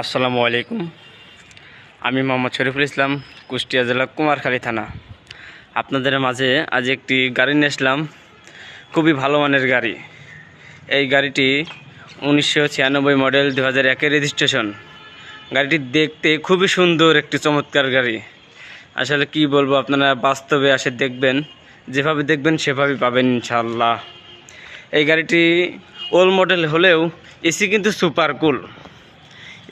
আসসালামু আলাইকুম। আমি মোহাম্মদ শরীফুল ইসলাম, কুষ্টিয়া জেলা কুমারখালী থানা। আপনাদের মাঝে আজ একটি গাড়ি নিয়ে আসলাম। খুবই ভালো মানের গাড়ি। এই গাড়িটি উনিশশো ছিয়ানব্বই মডেল দু হাজার একের রেজিস্ট্রেশন। গাড়িটি দেখতে খুবই সুন্দর, একটি চমৎকার গাড়ি। আসলে কি বলব, আপনারা বাস্তবে আসে দেখবেন, যেভাবে দেখবেন সেভাবেই পাবেন ইনশাল্লাহ এই গাড়িটি ওল্ড মডেল হলেও এসি কিন্তু super cool.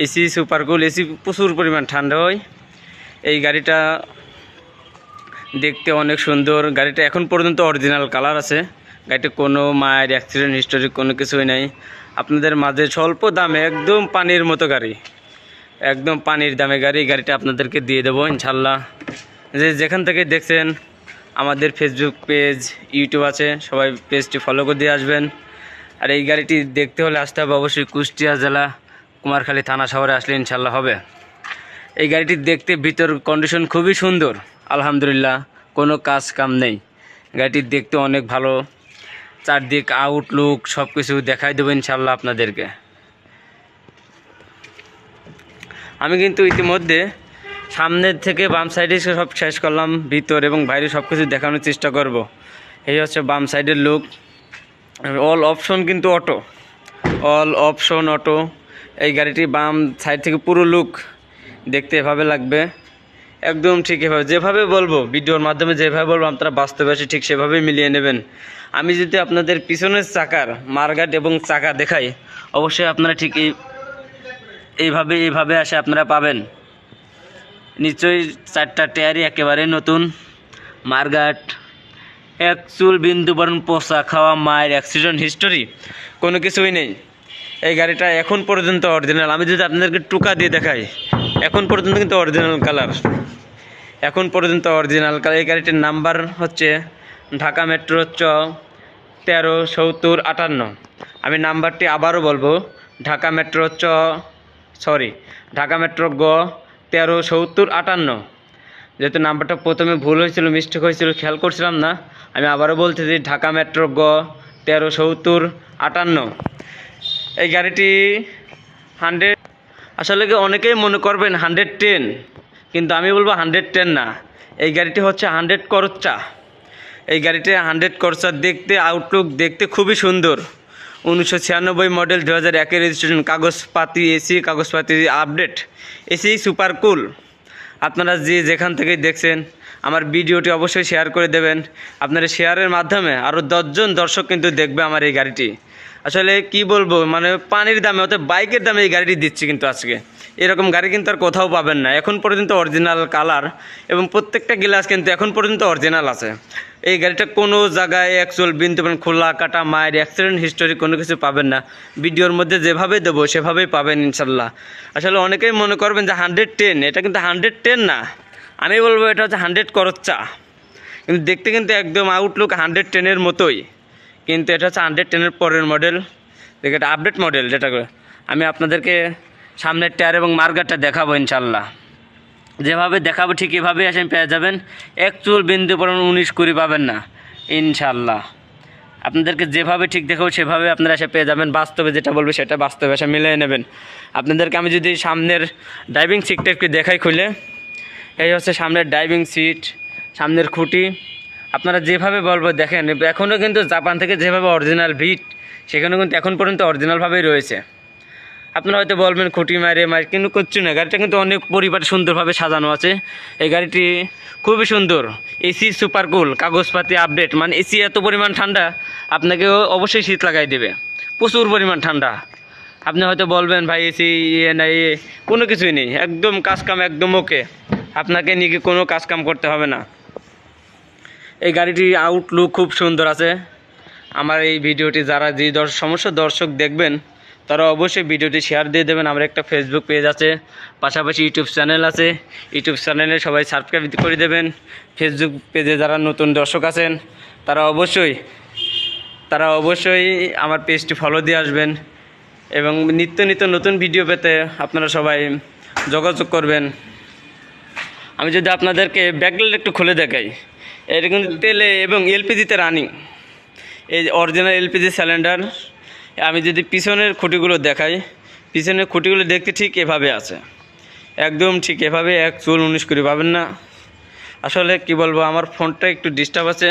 AC super cool, AC প্রচুর পরিমাণ ঠান্ডা হয়। এই গাড়িটা দেখতে অনেক সুন্দর। গাড়িটা এখন পর্যন্ত অরিজিনাল কালার আছে। গাড়িতে কোনো মায়ের অ্যাক্সিডেন্ট হিস্টোরি কোনো কিছুই নাই। আপনাদের মাঝে স্বল্প দামে একদম পানির মতো গাড়ি। একদম পানির দামে গাড়ি। গাড়িটা আপনাদেরকে দিয়ে দেবো ইনশাল্লাহ যে যেখান থেকে দেখছেন, আমাদের ফেসবুক পেজ ইউটিউব আছে। সবাই পেজটি ফলো করে দিয়ে আসবেন। আর এই গাড়িটি দেখতে হলে আসতে হবে অবশ্যই কুষ্টিয়া জেলা কুমারখালী থানা শহরে আসলে ইনশাল্লাহ হবে। এই গাড়িটি দেখতে ভিতর কন্ডিশন খুবই সুন্দর। আলহামদুলিল্লাহ, কোনো কাজ কাম নেই। গাড়িটি দেখতে অনেক ভালো। চারদিক আউটলুক সব কিছু দেখাই দেবো ইনশাল্লাহ আপনাদেরকে। আমি কিন্তু ইতিমধ্যে সামনের থেকে বাম সাইডে সব শেষ করলাম। ভিতর এবং বাইরে সব কিছু দেখানোর চেষ্টা করব। এই হচ্ছে বাম সাইডের লুক অল অপশন কিন্তু অটো অল অপশন অটো এই গাড়িটি বাম সাইড থেকে পুরো লুক দেখতে এভাবে লাগবে। একদম ঠিক এভাবে, যেভাবে বলব, ভিডিওর মাধ্যমে যেভাবে বলব, আপনারা বাস্তবে আসে ঠিক সেভাবেই মিলিয়ে নেবেন। আমি যদি আপনাদের পিছনের চাকার মার্গাট এবং চাকা দেখাই, অবশ্যই আপনারা ঠিক এইভাবে এইভাবে আসে আপনারা পাবেন। নিশ্চয়ই চারটা টায়ারই একেবারে নতুন মার্গাট এক চুল বিন্দু বরণ পোষা খাওয়া মায়ের অ্যাক্সিডেন্ট হিস্টোরি কোনো কিছুই নেই। এই গাড়িটা এখন পর্যন্ত অরিজিনাল আমি যদি আপনাদেরকে টুকা দিয়ে দেখাই, এখন পর্যন্ত কিন্তু অরিজিনাল কালার এখন পর্যন্ত অরিজিনাল কালার এই গাড়িটির নাম্বার হচ্ছে ঢাকা মেট্রো চ তেরো সত্তর আটান্ন। আমি নাম্বারটি আবারও বলব, ঢাকা মেট্রো চ সরি ঢাকা মেট্রো গ, তেরো সত্তর আটান্ন। যেহেতু নাম্বারটা প্রথমে ভুল হয়েছিল মিস্টেক হয়েছিল, খেয়াল করছিলাম না, আমি আবারও বলতেছি, ঢাকা মেট্রো গ, তেরো সত্তর আটান্ন। এই গাড়িটি হান্ড্রেড, আসলে অনেকেই মনে করবেন হান্ড্রেড টেন, কিন্তু আমি বলব হান্ড্রেড টেন না। এই গাড়িটি হচ্ছে হান্ড্রেড করচ্চা এই গাড়িটি হান্ড্রেড করচা দেখতে আউটলুক দেখতে খুবই সুন্দর। উনিশশো ছিয়ানব্বই মডেল দু হাজার একের রেজিস্ট্রেশন কাগজপাতি, এসি, কাগজপাতি আপডেট এসি সুপার কুল আপনারা যে যেখান থেকে দেখছেন, আমার ভিডিওটি অবশ্যই শেয়ার করে দেবেন। আপনারা শেয়ারের মাধ্যমে আরও দশজন দর্শক কিন্তু দেখবে আমার এই গাড়িটি। আসলে কি বলব মানে পানির দামে অর্থাৎ বাইকের দামে এই গাড়িটি দিচ্ছি কিন্তু আজকে। এরকম গাড়ি কিন্তু আর কোথাও পাবেন না। এখন পর্যন্ত অরিজিনাল কালার এবং প্রত্যেকটা গ্লাস কিন্তু এখন পর্যন্ত অরিজিনাল আছে। এই গাড়িটা কোনো জায়গায় অ্যাকচুয়াল বিনতে পারেন খোলা, কাটা, মায়ের অ্যাক্সিডেন্ট হিস্টোরি কোনো কিছু পাবেন না। ভিডিওর মধ্যে যেভাবে দেবো, সেভাবেই পাবেন ইনশাল্লাহ আসলে অনেকেই মনে করবেন যে হান্ড্রেড টেন এটা কিন্তু হান্ড্রেড টেন না। আমি বলব এটা হচ্ছে হান্ড্রেড করচ্চা। কিন্তু দেখতে কিন্তু একদম আউটলুক হান্ড্রেড টেনের মতোই। কিন্তু এটা হচ্ছে হান্ড্রেড টেনের পরের মডেল দেখে, এটা আপডেট মডেল যেটা। আমি আপনাদেরকে সামনের টায়ার এবং মার্গারটা দেখাবো ইনশাল্লাহ যেভাবে দেখাবো ঠিক এভাবেই আসেন পেয়ে যাবেন। এক চুল বিন্দু পরিমাণ উনিশ কুড়ি পাবেন না ইনশাল্লাহ আপনাদেরকে যেভাবে ঠিক দেখাবো সেভাবে আপনারা এসে পেয়ে যাবেন। বাস্তবে যেটা বলবে সেটা বাস্তবে এসে মিলিয়ে নেবেন। আপনাদেরকে আমি যদি সামনের ড্রাইভিং সিটটা একটু দেখাই খুলে, এই হচ্ছে সামনের ড্রাইভিং সিট সামনের খুঁটি। আপনারা যেভাবে বলব, দেখেন এখনও কিন্তু জাপান থেকে যেভাবে অরিজিনাল ভিট সেখানে কিন্তু এখন পর্যন্ত অরিজিনালভাবেই রয়েছে। আপনারা হয়তো বলবেন, খুঁটি মারে মারে, কিন্তু করছি না, গাড়িটা কিন্তু অনেক পরিবার সুন্দরভাবে সাজানো আছে। এই গাড়িটি খুবই সুন্দর, এসি সুপার কুল কাগজপাতি আপডেট মানে এসি এত পরিমাণ ঠান্ডা, আপনাকেও অবশ্যই শীত লাগাই দেবে। প্রচুর পরিমাণ ঠান্ডা। আপনি হয়তো বলবেন, ভাই, এসি ইয়ে না ইয়ে কোনো কিছুই নেই, একদম কাজ কাম একদম ওকে আপনাকে নিয়ে কোনো কাজ কাম করতে হবে না। এই গাড়িটির আউটলুক খুব সুন্দর আছে। আমার এই ভিডিওটি যারা যে সমস্ত দর্শক দেখবেন, তারা অবশ্যই ভিডিওটি শেয়ার দিয়ে দেবেন। আমার একটা ফেসবুক পেজ আছে, পাশাপাশি ইউটিউব চ্যানেল আছে। ইউটিউব চ্যানেলে সবাই সাবস্ক্রাইব করে দেবেন। ফেসবুক পেজে যারা নতুন দর্শক আছেন, তারা অবশ্যই তারা অবশ্যই আমার পেজটি ফলো দিয়ে আসবেন এবং নিত্য নিত্য নতুন ভিডিও পেতে আপনারা সবাই যোগাযোগ করবেন। আমি যদি আপনাদেরকে ব্যাকলাইট একটু খুলে দেখাই। এটা কিন্তু তেলে এবং এলপিজিতে রানিং এই অরিজিনাল এলপিজি সিলিন্ডার আমি যদি পিছনের খুঁটিগুলো দেখাই, পিছনের খুঁটিগুলো দেখতে ঠিক এভাবে আছে। একদম ঠিক এভাবে, এক চুল উনিশ করে পাবেন না। আসলে কি বলব, আমার ফোনটা একটু ডিস্টার্ব আছে।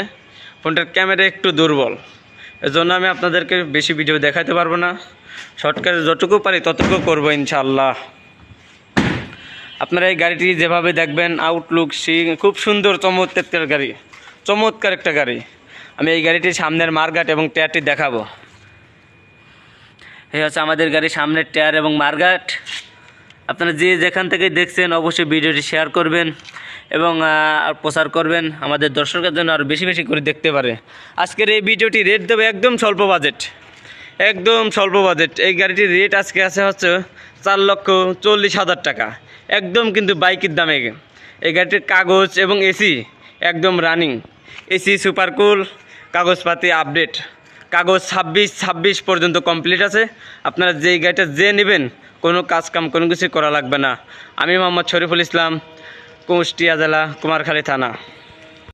ফোনটার ক্যামেরা একটু দুর্বল। এজন্য আমি আপনাদেরকে বেশি ভিডিও দেখাতে পারব না। শর্টকাটে যতটুকু পারি ততটুকু করব ইনশাআল্লাহ। আপনারা এই গাড়িটি যেভাবে দেখবেন আউটলুক সি খুব সুন্দর, চমৎকার গাড়ি। চমৎকার একটা গাড়ি। আমি এই গাড়িটির সামনের মার্গাট এবং টায়ারটি দেখাবো। এই হচ্ছে আমাদের গাড়ির সামনের টায়ার এবং মার্গাট। আপনারা যে যেখান থেকে দেখছেন, অবশ্যই ভিডিওটি শেয়ার করবেন এবং প্রচার করবেন। আমাদের দর্শকের জন্য আরও বেশি বেশি করে দেখতে পারে। আজকের এই ভিডিওটি রেট দেবে একদম স্বল্প বাজেট একদম স্বল্প বাজেট। এই গাড়িটির রেট আজকে আছে হচ্ছে চার লক্ষ চল্লিশ হাজার টাকা। একদম কিন্তু বাইকের দামে। এই গাড়িটির কাগজ এবং এসি একদম রানিং এসি সুপারকুল কাগজপাতি আপডেট কাগজ ছাব্বিশ ছাব্বিশ পর্যন্ত কমপ্লিট আছে। আপনারা যেই গাড়িটা যে নেবেন, কোনো কাজ কাম, কোনো কিছু করা লাগবে না। আমি মোহাম্মদ শরীফুল ইসলাম, কুষ্টিয়া জেলা, কুমারখালী থানা।